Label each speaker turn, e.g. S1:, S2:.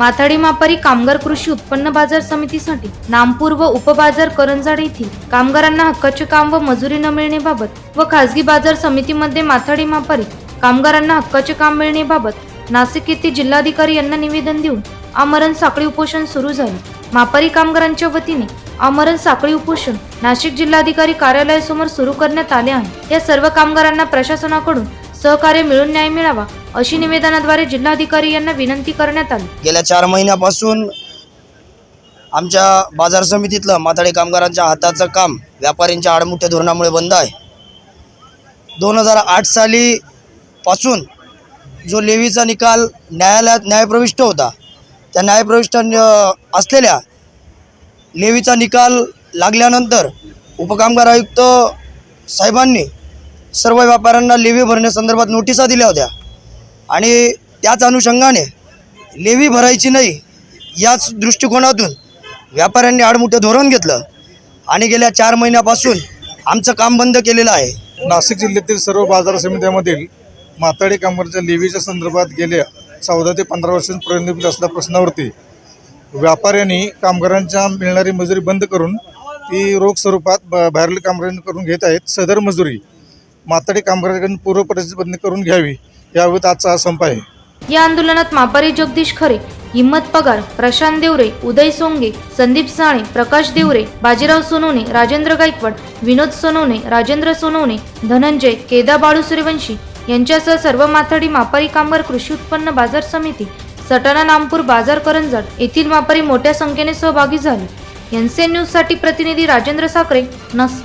S1: माथाडी मापारी कामगार कृषी उत्पन्न बाजार समितीसाठी नामपूर व उपबाजार करंजाड येथील कामगारांना हक्काचे काम व मजुरी न मिळण्याबाबत व खासगी बाजार समितीमध्ये माथाडी मापारी कामगारांना हक्काचे काम मिळण्याबाबत नाशिक येथे जिल्हाधिकारी यांना निवेदन देऊन आमरण साखळी उपोषण सुरू झाले. मापारी कामगारांच्या वतीने आमरण साखळी उपोषण नाशिक जिल्हाधिकारी कार्यालयासमोर सुरू करण्यात आले आहे. या सर्व कामगारांना प्रशासनाकडून सहकार्य मिळून न्याय मिळावा अशी निवेदनाद्वारे जिल्हाधिकारी यांना विनंती करण्यात आली.
S2: गेल्या चार महिन्यापासून आमच्या बाजार समितीतलं माथाडी कामगारांच्या हाताचं काम व्यापाऱ्यांच्या आडमुठ्या धोरणामुळे बंद आहे. दोन हजार आठ साली पासून जो लेवीचा निकाल न्यायालयात न्यायप्रविष्ट होता त्या न्यायप्रविष्ट असलेल्या लेवीचा निकाल लागल्यानंतर उपकामगार आयुक्त साहेबांनी सर्व व्यापाऱ्यांना लेवी भरण्यासंदर्भात नोटिसा दिल्या होत्या. आणि त्याच अनुषंगाने लेवी भरायची नाही याच दृष्टिकोनातून व्यापाऱ्यांनी आडमुठं धोरण घेतलं. आणि गेल्या चार महिन्यापासून आमचं काम बंद केलेलं आहे.
S3: नाशिक जिल्ह्यातील सर्व बाजार समित्यामधील माताडी कामगारांच्या लेवीच्या संदर्भात गेल्या चौदा ते पंधरा वर्षांपर्यंत असल्या प्रश्नावरती व्यापाऱ्यांनी कामगारांच्या मिळणारी मजुरी बंद करून ती रोख स्वरूपात ब बाहेरील कामगारांकडून घेत आहेत. सदर मजुरी माथाडी कामगारांकडून पूर्व परिस्थिती करून घ्यावी याबाबत आजचा हा संप आहे.
S1: या आंदोलनात मापारी जगदीश खरे हिम्मत पगार प्रशांत देवरे उदय सोंगे संदीप साणे प्रकाश देवरे बाजीराव सोनवणे राजेंद्र गायकवाड विनोद सोनवणे राजेंद्र सोनवणे धनंजय केदा बाळू सूर्यवंशी यांच्यासह सर्व माथाडी मापारी कामगार कृषी उत्पन्न बाजार समिती सटाणा नामपूर बाजार करंजाड येथील मापारी मोठ्या संख्येने सहभागी झाले. एनसीएन न्यूजसाठी प्रतिनिधी राजेंद्र साखरे नस